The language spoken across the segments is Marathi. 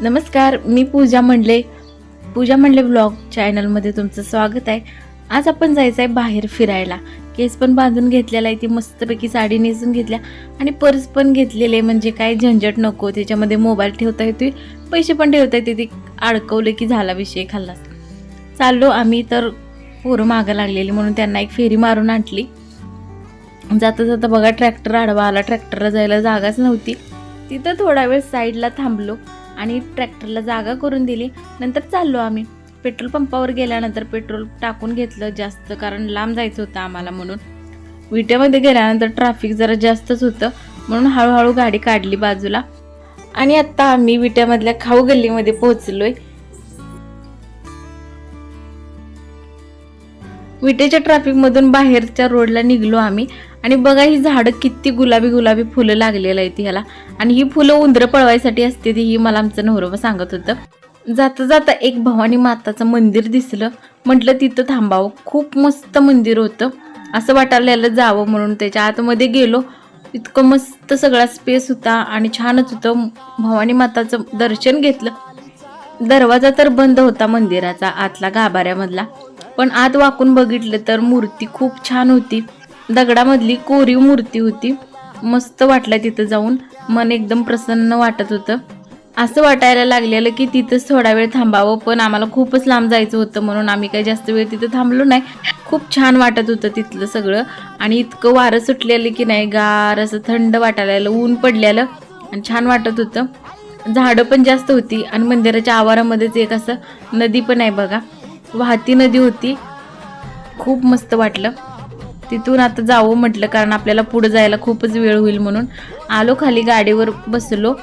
नमस्कार मी पूजा मंडले. पूजा मंडले ब्लॉग चॅनलमध्ये तुमचं स्वागत आहे. आज आपण जायचं आहे बाहेर फिरायला. केस पण बांधून घेतलेला आहे ती मस्तपैकी साडी नेसून घेतल्या. आणि पर्स पण घेतलेले म्हणजे काय झंझट नको त्याच्यामध्ये मोबाईल ठेवता येतोय पैसे पण ठेवता येते ते अडकवलं की झाला विषय खाल्ला चाललो आम्ही तर पोरं मागं लागलेली म्हणून त्यांना एक फेरी मारून आणली. जाता जाता बघा ट्रॅक्टर आडवा आला. ट्रॅक्टरला जायला जागाच नव्हती. तिथं थोडा वेळ साईडला थांबलो. आणि ट्रॅक्टरला जागा करून दिली. नंतर चाललो आम्ही. पेट्रोल पंपावर गेल्यानंतर पेट्रोल टाकून घेतलं जास्त कारण लांब जायचं होतं आम्हाला म्हणून. विट्यामध्ये गेल्यानंतर ट्रॅफिक जरा जास्तच होतं. म्हणून हळूहळू गाडी काढली बाजूला. आणि आत्ता आम्ही विट्यामधल्या खाऊ गल्लीमध्ये पोहोचलोय. विटेच्या ट्रॅफिकमधून बाहेरच्या रोडला निघलो आम्ही. आणि बघा ही झाडं किती गुलाबी गुलाबी फुलं लागलेलं आहेत ह्याला. आणि ही फुलं उंदरं पळवायसाठी असते ती ही मला आमचं नवरं सांगत होतं. जाता जाता एक भवानी माताचं मंदिर दिसलं. म्हटलं तिथं थांबावं. खूप मस्त मंदिर होतं. असं वाटायला जावं. म्हणून त्याच्या आतमध्ये गेलो. इतकं मस्त सगळा स्पेस होता आणि छानच होतं. भवानी माताचं दर्शन घेतलं. दरवाजा तर बंद होता मंदिराचा आतला गाभाऱ्यामधला. पण आत वाकून बघितलं तर मूर्ती खूप छान होती. दगडामधली कोरीव मूर्ती होती. मस्त वाटलं तिथं जाऊन. मन एकदम प्रसन्न वाटत होतं. असं वाटायला लागलेलं की तिथंच थोडा वेळ थांबावं पण आम्हाला खूपच लांब जायचं होतं म्हणून आम्ही काही जास्त वेळ तिथं थांबलो नाही. खूप छान वाटत होतं तिथलं सगळं. आणि इतकं वारं सुटलेलं की नाही गार असं थंड वाटायला ऊन पडलेलं. आणि छान वाटत होतं. झाडं पण जास्त होती आणि मंदिराच्या आवारामध्येच एक असं नदी पण आहे बघा. वाहती नदी होती. खूप मस्त वाटलं. तिथून आता जावं म्हटलं कारण आपल्याला पुढे जायला खूपच वेळ होईल म्हणून. आलो खाली गाडीवर बसलो.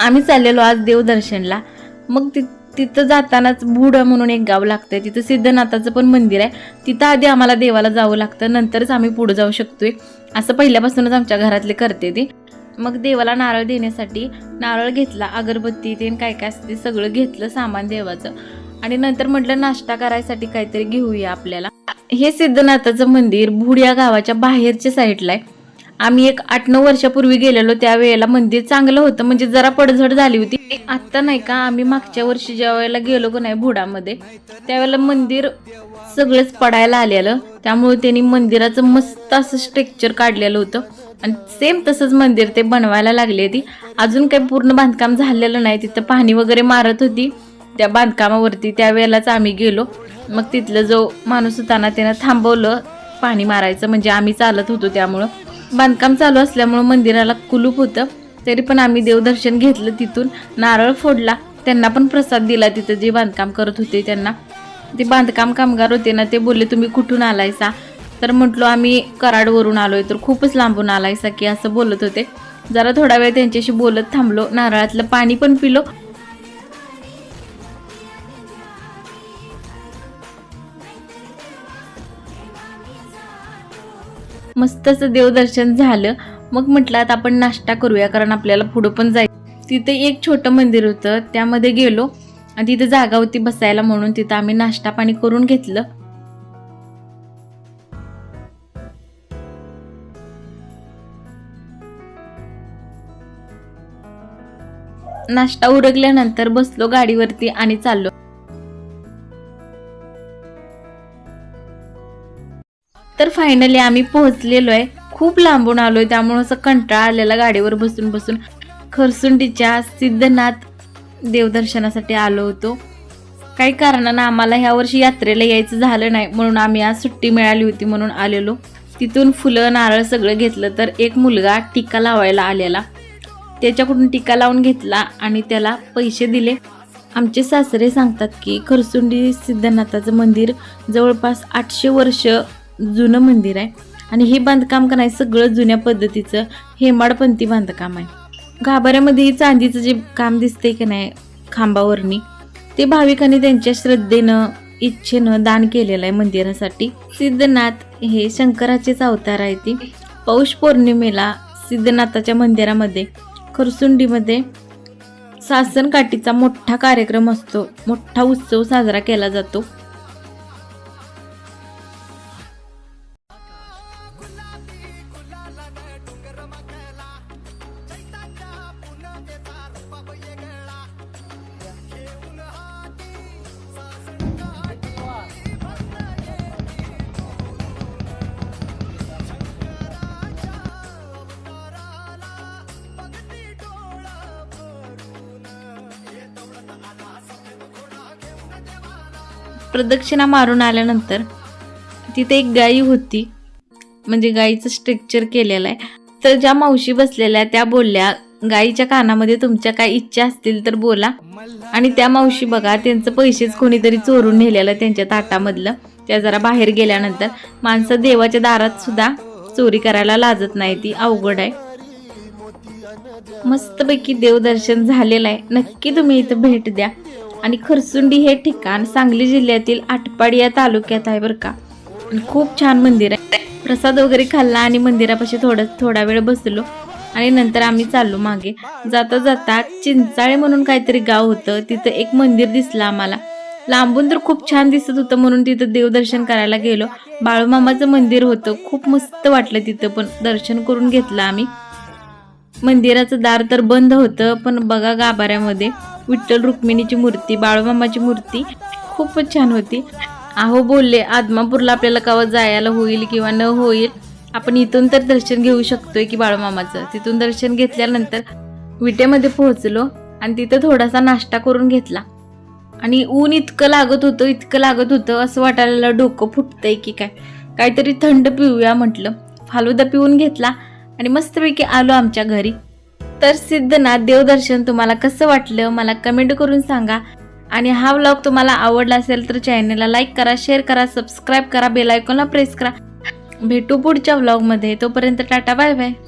आम्ही चाललेलो आज देवदर्शनला. मग ति तिथं जातानाच बुड म्हणून एक गाव लागतं आहे तिथं सिद्धनाथाचं पण मंदिर आहे. तिथं आधी आम्हाला देवाला जावं लागतं. नंतरच आम्ही पुढे जाऊ शकतोय. असं पहिल्यापासूनच आमच्या घरातले करते ते. मग देवाला नारळ देण्यासाठी नारळ घेतला अगरबत्ती ते काय काय असते सगळं घेतलं सामान देवाचं. आणि नंतर म्हटलं नाश्ता करायसाठी काहीतरी घेऊया आपल्याला. हे सिद्धनाथाचं मंदिर भुड या गावाच्या बाहेरच्या साईडला आहे. आम्ही एक आठ नऊ वर्षापूर्वी गेलेलो त्यावेळेला मंदिर चांगलं होतं म्हणजे जरा पडझड झाली होती. आत्ता नाही का आम्ही मागच्या वर्षी ज्या वेळेला गेलो का नाही भुडामध्ये त्यावेळेला मंदिर सगळंच पडायला आलेलं. त्यामुळे त्यांनी मंदिराचं मस्त असं स्ट्रक्चर काढलेलं होतं. आणि सेम तसंच मंदिर ते बनवायला लागले ती. अजून काही पूर्ण बांधकाम झालेलं नाही. तिथं पाणी वगैरे मारत होती. त्या बांधकामावरती त्यावेळेलाच आम्ही गेलो. मग तिथलं जो माणूस होता ना त्यानं थांबवलं पाणी मारायचं. म्हणजे आम्ही चालत होतो त्यामुळं. बांधकाम चालू असल्यामुळं मंदिराला कुलूप होतं. तरी पण आम्ही देवदर्शन घेतलं तिथून. नारळ फोडला. त्यांना पण प्रसाद दिला तिथं जे बांधकाम करत होते त्यांना. ते बांधकाम कामगार होते ना ते बोलले तुम्ही कुठून आलायसा? तर म्हटलो आम्ही कराडवरून आलोय तर खूपच लांबून आलायसा की असं बोलत होते. जरा थोडा वेळ त्यांच्याशी बोलत थांबलो. नारळातलं पाणी पण पिलो. मस्त देवदर्शन झालं. मग म्हटलं आता आपण नाश्ता करूया कारण आपल्याला पुढं पण जायचं तिथे एक छोटं मंदिर होतं. त्यामध्ये गेलो. आणि तिथे जागा होती बसायला म्हणून तिथं आम्ही नाश्ता पाणी करून घेतलं. नाश्ता उरकल्यानंतर बसलो गाडीवरती आणि चाललो. तर फायनली आम्ही पोहोचलेलो आहे खूप लांबून आलोय त्यामुळं असं कंटाळा आलेला गाडीवर बसून बसून. खरसुंडीच्या सिद्धनाथ देवदर्शनासाठी आलो होतो. काही कारणानं आम्हाला ह्या वर्षी यात्रेला यायचं झालं नाही म्हणून आम्ही आज सुट्टी मिळाली होती म्हणून आलेलो. तिथून फुलं नारळ सगळं घेतलं तर एक मुलगा टीका लावायला आलेला. त्याच्याकडून टीका लावून घेतला आणि त्याला पैसे दिले. आमचे सासरे सांगतात की खरसुंडी सिद्धनाथाचं मंदिर जवळपास आठशे वर्ष जुनं मंदिर आहे आणि हे बांधकाम का नाही सगळं जुन्या पद्धतीचं हेमाडपंथी बांधकाम आहे. गाभाऱ्यामध्ये चांदीचं जे काम दिसतंय की नाही खांबावरनी ते भाविकांनी त्यांच्या श्रद्धेनं इच्छेनं दान केलेलं आहे मंदिरासाठी. सिद्धनाथ हे शंकराचेच अवतार आहे ती. पौष पौर्णिमेला सिद्धनाथाच्या मंदिरामध्ये खरसुंडीमध्ये सासनकाठीचा मोठा कार्यक्रम असतो. मोठा उत्सव साजरा केला जातो. प्रदक्षिणा मारून आल्यानंतर तिथे एक गाई होती. म्हणजे गाईचं स्ट्रक्चर केलेलं आहे. तर ज्या मावशी बसलेल्या त्या बोलल्या गाईच्या कानामध्ये तुमच्या काय इच्छा असतील तर बोला. आणि त्या मावशी बघा त्यांचं पैसेच कोणीतरी चोरून नेलेलं त्यांच्या ताटामधलं. त्या जरा बाहेर गेल्यानंतर माणसं देवाच्या दारात सुद्धा चोरी करायला लाजत नाही ती अवघड आहे. मस्तपैकी देवदर्शन झालेलं आहे. नक्की तुम्ही इथं भेट द्या. आणि खरसुंडी हे ठिकाण सांगली जिल्ह्यातील आटपाडी या तालुक्यात आहे बरं का. खूप छान मंदिर आहे. प्रसाद वगैरे खाल्ला आणि मंदिरापाशी थोडं थोडा वेळ बसलो आणि नंतर आम्ही चाललो मागे. जाता जाता चिंचाळे म्हणून काहीतरी गाव होतं. तिथं एक मंदिर दिसलं आम्हाला. लांबून तर खूप छान दिसत होतं म्हणून तिथं देवदर्शन करायला गेलो. बाळूमामाचं मंदिर होतं. खूप मस्त वाटलं तिथं पण. दर्शन करून घेतलं आम्ही. मंदिराचं दार तर बंद होतं पण बघा गाभाऱ्यामध्ये. विठ्ठल रुक्मिणीची मूर्ती बाळूमामाची मूर्ती खूपच छान होती. अहो बोलले आदमापूरला आपल्याला कवा जायला होईल किंवा न होईल आपण इथून तर दर्शन घेऊ शकतोय की बाळूमामाचं. तिथून दर्शन घेतल्यानंतर विटेमध्ये पोहोचलो आणि तिथं थोडासा नाश्ता करून घेतला. आणि ऊन इतकं लागत होतं इतकं लागत होतं असं वाटायला डोकं फुटतंय की काय. काहीतरी थंड पिऊया म्हटलं. फालुदा पिऊन घेतला आणि मस्तपैकी आलो आमच्या घरी. तर सिद्धनाथ देवदर्शन तुम्हाला कसं वाटलं? मला कमेंट करून सांगा. आणि हा व्लॉग तुम्हाला आवडला असेल तर चॅनलला लाईक करा शेअर करा सबस्क्राईब करा बेलायकॉनला प्रेस करा. भेटू पुढच्या व्लॉगमध्ये तोपर्यंत टाटा बाय बाय